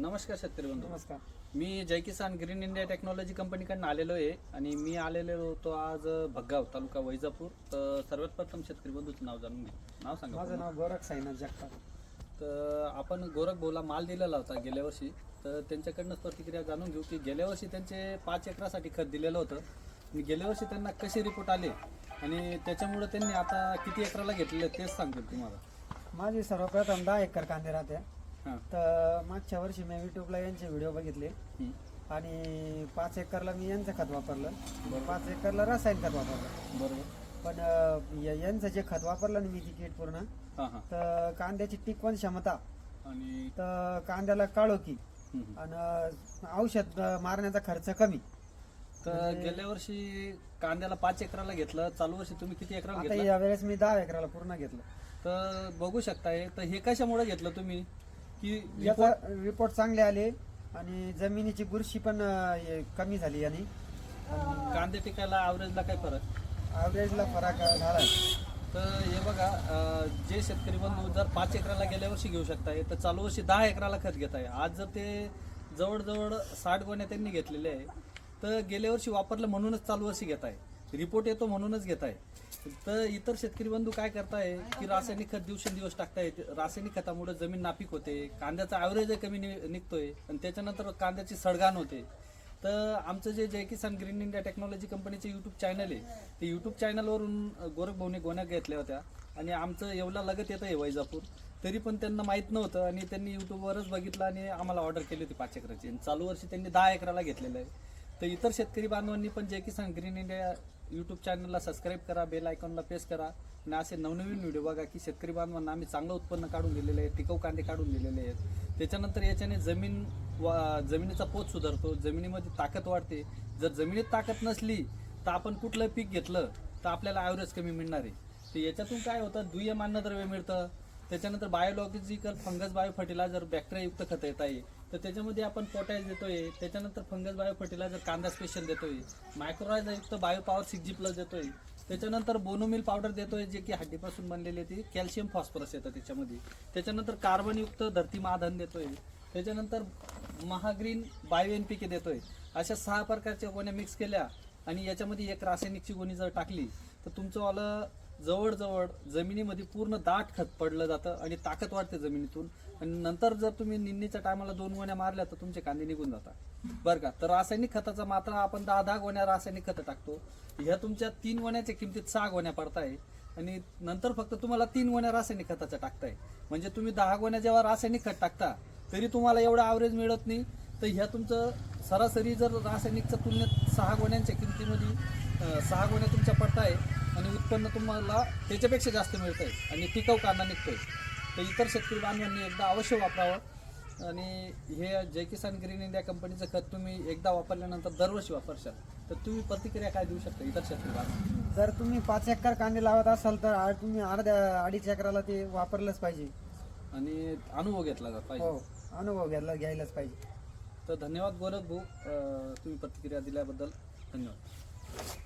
नमस्कार शेतकरी बंधू. नमस्कार. मी Jai Kisan green India technology कंपनीकडून आलेलो आहे आणि मी आलेलो होतो आज भग्गाव तालुका वैजापूर. तर सर्वात प्रथम शेतकरी बंधूचं नाव जाणून घे नाव सांगा माझं पूर्ण. नाव गोरख साईनाथ जगताप. तर आपण गोरख भाऊला माल दिलेला होता गेल्या वर्षी. तर त्यांच्याकडनंच प्रतिक्रिया जाणून घेऊ की गेल्या वर्षी त्यांचे पाच एकरासाठी खत दिलेलं होतं. आणि गेल्या वर्षी त्यांना कसे रिपोर्ट आले? आणि त्याच्यामुळे त्यांनी आता किती एकराला घेतलेले तेच सांगतील तुम्हाला. माझी सर्वप्रथम दहा एकर कांदे राहते. तर मागच्या वर्षी मी युट्यूबला यांचे व्हिडिओ बघितले. आणि पाच एकरला मी यांचं खत वापरलं. पाच एकरला रासायनिक खत वापरलं. बरोबर. पण यांचं जे खत वापरलं ना मी ती किट पूर्ण तर कांद्याची टिकवण क्षमता आणि तर कांद्याला काळोखी हं, हं. आणि औषध मारण्याचा खर्च कमी. तर म्हणजे- गेल्या वर्षी कांद्याला पाच एकराला घेतलं चालू वर्षी तुम्ही किती घेतलं? या वेळेस मी दहा एकराला पूर्ण घेतलं. तर बघू शकताय तर हे कशामुळे घेतलं तुम्ही? की याचा रिपोर्ट चांगले आले आणि जमिनीची बुरशी पण अं, हे कमी झाली आणि कांदे पिकायला ॲव्हरेजला काय फरक? ॲव्हरेजला फरक झाला. तर हे बघा अं, जे शेतकरी बंधू जर पाच एकराला गेल्या वर्षी घेऊ शकताय तर चालू वर्षी दहा एकराला खत घेत आहे. आज जर ते जवळजवळ साठ गोण्या त्यांनी घेतलेले आहे तर गेल्या वर्षी वापरलं म्हणूनच चालू वर्षी घेत आहे. रिपोर्ट येतो म्हणूनच घेत आहे. तर इतर शेतकरी बंधू काय करताय? की रासायनिक खत दिवसेंदिवस टाकतायत रासायनिक खतामुळे जमीन नापीक होते. कांद्याचा ॲव्हरेज कमी नि- निघतोय. आणि त्याच्यानंतर कांद्याची सडगाण होते. तर आमचं जे Jai Kisan green India technology कंपनीचे यूट्यूब चॅनल आहे. ते यूट्यूब चॅनलवरून गोरख भाऊने गोण्या घेतल्या होत्या. आणि आमचं एवढा लगत येतं आहे वैजापूर. तरी पण त्यांना माहीत नव्हतं. आणि त्यांनी यूट्यूबवरच बघितलं आणि आम्हाला ऑर्डर केली होती पाच एकराची. आणि चालू वर्षी त्यांनी दहा एकराला घेतलेलं आहे. तर इतर शेतकरी बांधवांनी पण Jai Kisan green India YouTube चॅनलला सबस्क्राईब करा बेल आयकॉनला प्रेस करा. आणि असे नवनवीन व्हिडिओ बघा की शेतकरी बांधवांना आम्ही चांगलं उत्पन्न काढून दिलेलं आहे टिकाऊ कांदे काढून दिलेले आहेत. त्याच्यानंतर याच्याने जमीन वा- जमिनीचा पोत सुधारतो जमिनीमध्ये ताकद वाढते. जर जमिनीत ताकद नसली तर आपण कुठलं पीक घेतलं तर आपल्याला ॲव्हरेज कमी मिळणार आहे. तर याच्यातून काय होतं? दुय्यम अन्नद्रव्य मिळतं. त्याच्यानंतर बायोलॉजिकल फंगस बायो फर्टिलायझर बॅक्टेरियायुक्त खत येत आहे. तर त्याच्यामध्ये आपण पोटॅश देतोय. त्याच्यानंतर फंगस बायो फर्टिलायझर कांदा स्पेशल देतोय. मायक्रोरायझरयुक्त bio power six G plus देतोय. त्याच्यानंतर बोनोमिल पावडर देतोय जे की हड्डीपासून बनलेली ती कॅल्शियम फॉस्फरस येतं त्याच्यामध्ये. त्याच्यानंतर कार्बनयुक्त धरती माधन देतोय. त्याच्यानंतर Mahagreen bio N P K देतोय. अशा सहा प्रकारच्या गोण्या मिक्स केल्या आणि याच्यामध्ये एक रासायनिकची गोणी जर टाकली तर तुमचं वालं जवळजवळ जमिनीमध्ये पूर्ण दाट खत पडलं जातं आणि ताकद वाढते जमिनीतून. आणि नंतर जर तुम्ही निंदीच्या टायमाला दोन गोण्या मारल्या तर तुमचे कांदे निघून जातात. बरं का? तर रासायनिक खताचा मात्रा आपण दहा दहा गोण्या रासायनिक खतं टाकतो. ह्या तुमच्या तीन गोण्याच्या किमतीत सहा गोण्या पडताय. आणि नंतर फक्त तुम्हाला तीन गोण्या रासायनिक खताच्या टाकताय. म्हणजे तुम्ही दहा गोण्या जेव्हा रासायनिक खत टाकता तरी तुम्हाला एवढं ॲव्हरेज मिळत नाही. तर ह्या तुमचं सरासरी जर रासायनिकच्या तुलनेत सहा गोण्यांच्या किमतीमध्ये सहा गोण्या तुमच्या पडताय आणि उत्पन्न तुम्हाला त्याच्यापेक्षा जास्त मिळतंय आणि टिकाऊ कांदा निघतोय. तर इतर शेतकरी बांधवांनी एकदा अवश्य वापरावं. आणि हे जय किसान ग्रीन इंडिया कंपनीचं खत तुम्ही एकदा वापरल्यानंतर दरवर्षी वापरशाल. तर तुम्ही प्रतिक्रिया काय देऊ शकता इतर शेतकरी बांधव जर तुम्ही पाच एकर कांदे लावत असाल तर तुम्ही अर्ध्या अडीच एकराला ते वापरलंच पाहिजे. आणि अनुभव घेतला जात हो पाहिजे अनुभव घ्यायला घ्यायलाच पाहिजे. तर धन्यवाद गोरख भाऊ तुम्ही प्रतिक्रिया दिल्याबद्दल धन्यवाद.